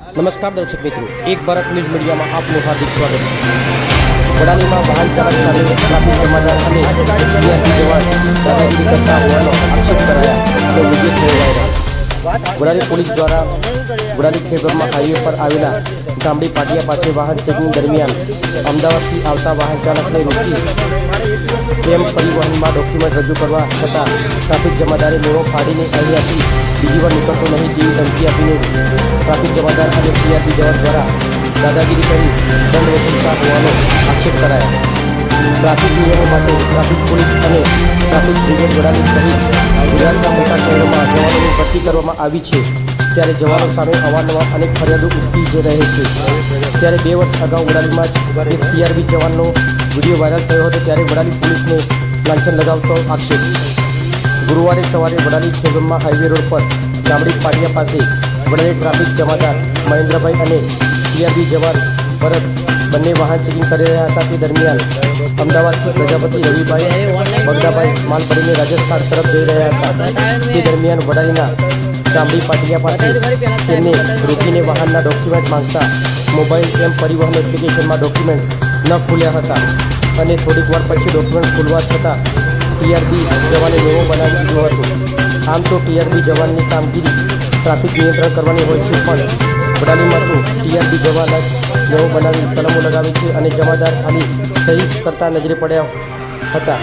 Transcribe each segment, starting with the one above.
નમસ્કાર દર્શક મિત્રો, એક ભારત ન્યૂઝ મીડિયામાં આપનું હાર્દિક સ્વાગત છે. વડાલીમાં વાહન ચાલક સામે ટ્રાફિક જમાદાર અને વિદ્યાર્થી જવાન દાદાગીરી કરતા હોવાનો આક્ષેપ કરાયા અને વિજય રહ્યા. વડાલી પોલીસ દ્વારા વડાલી ખેડબ્રહ્મા હાઈવે પર આવેલા ગામડી પાટિયા પાસે વાહન ચેકિંગ દરમિયાન અમદાવાદથી આવતા વાહન ચાલકને રોકી તેમ પરિવહનમાં ડોક્યુમેન્ટ રજૂ કરવા છતાં ટ્રાફિક જમાદારે મોડો ફાડીને અહીંયાથી બીજી વાર નીકળતો નહીં તેવી ધમકી આપીને ટ્રાફિક જમાદાર અને સીઆરપી જવાન દ્વારા દાદાગીરી કરી દંડ વસૂલતા હોવાનો આક્ષેપ કરાયો. ટ્રાફિક નિયમો માટે ટ્રાફિક પોલીસ અને ટ્રાફિક બ્રિગેડ વડાની સહિત ગુજરાતના મોટા શહેરોમાં જવાનોની ભરતી કરવામાં આવી છે. ત્યારે જવાનો સામે અવારનવાર અનેક ફરિયાદો ઉઠતી જ રહે છે. ત્યારે બે વર્ષ અગાઉ વડાલીમાં જ એક સીઆરબી જવાનનો વીડિયો વાયરલ થયો હતો, ત્યારે વડાલી પોલીસને લાંછન લગાવતો આક્ષેપ. ગુરુવારે સવારે વડાલી ખેડબ્રહ્મા હાઈવે રોડ પર ગામડી પાટિયા પાસે વડાલી ટ્રાફિક જમાદાર મહેન્દ્રભાઈ અને સીઆરબી જવાન ભરત બંને વાહન ચેકિંગ કરી રહ્યા હતા. તે દરમિયાન અમદાવાદથી પ્રજાપતિ રવિભાઈ બગડાભાઈ માલ ભરીને રાજસ્થાન તરફ જઈ રહ્યા હતા. તે દરમિયાન વડાલીના ગામડી પાટિયા પાસે તેમને રોકીને વાહનના ડોક્યુમેન્ટ માંગતા મોબાઈલ એમ પરિવહન એપ્લિકેશનમાં ડોક્યુમેન્ટ ન ખુલ્યા હતા અને થોડીક વાર પછી ડોક્યુમેન્ટ ખુલવા છતાં ટીઆરબી જવાને મેમો બનાવી દીધો હતો. આમ તો ટીઆરબી જવાનની કામગીરી ટ્રાફિક નિયંત્રણ કરવાની હોય છે પણ વડાલીમાં ટીઆરપી જવાન મેમો બનાવી કલમો લગાવી છે અને જમાદાર ખાલી સહી કરતા નજરે પડ્યા હતા.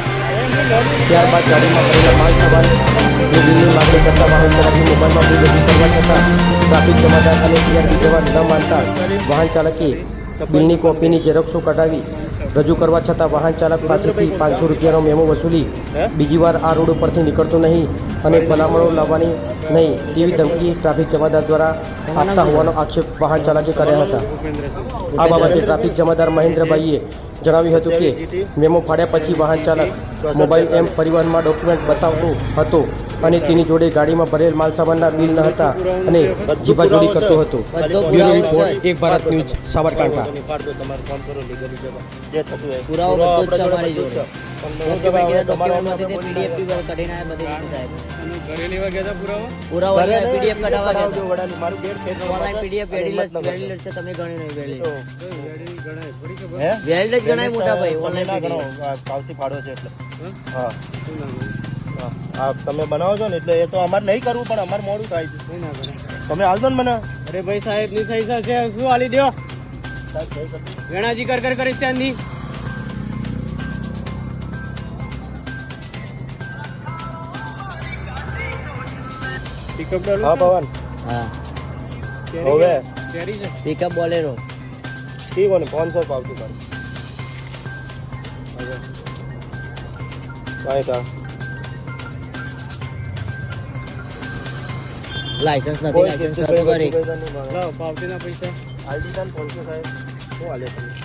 ત્યારબાદ ગાડીમાં પડેલા માલ સામાન બિલની માગણી કરતા વાહન ચાલકની મોબાઈલમાં બિલ કરવા છતાં ટ્રાફિક જમાદાર અને ટીઆરપી જવાન ન માનતા વાહન ચાલકે બિલની કોપીની ઝેરોક્ષો કઢાવી રજૂ કરવા છતાં વાહન ચાલક પાસેથી પાંચસો રૂપિયાનો મેમો વસૂલી બીજી વાર આ રોડ ઉપરથી નીકળતો નહીં અને ભલામણો લાવવાની નહીં, તેવી ધમકી ટ્રાફિક જમાદાર દ્વારા આપતા હોવાનો આક્ષેપ વાહન ચાલકે કર્યા હતા. આ બાબતે ટ્રાફિક જમાદાર મહેન્દ્રભાઈએ જણાવ્યું હતું કે, મેમો ફાડ્યા પછી વાહન ચાલક મોબાઈલ એમ પરિવહનમાં ડોક્યુમેન્ટ બતાવતો હતો અને તેની જોડે ગાડીમાં ભરેલ માલસામાનના બિલ ન હતા અને જીબાજોડી કરતો હતો. બ્યુરો એક ભારત ન્યૂઝ, સાબરકાંઠા. જે તમે બનાવો છો ને એટલે એ તો અમારે નહીં કરવું પણ અમારે મોડું થાય છે. તમે હાલજો ને મને? અરે ભાઈ સાહેબની થઈ છે શું હાલી દો વેણાજી કર કર કરીશ ત્યાંની પિકઅપ ડોલ હા પવન. હા. હવે? કેરી છે? Pickup Bolero. ઠીક હોય ને પાંચસો પાવતી મારી કાંઈ કા લાયસન્સ નથી લાયસન્સ હતું કરી. લાવ પાવતીના પૈસા. આઈડી કાર્ડ પાંચસો સાહેબ. શું હાલે તમે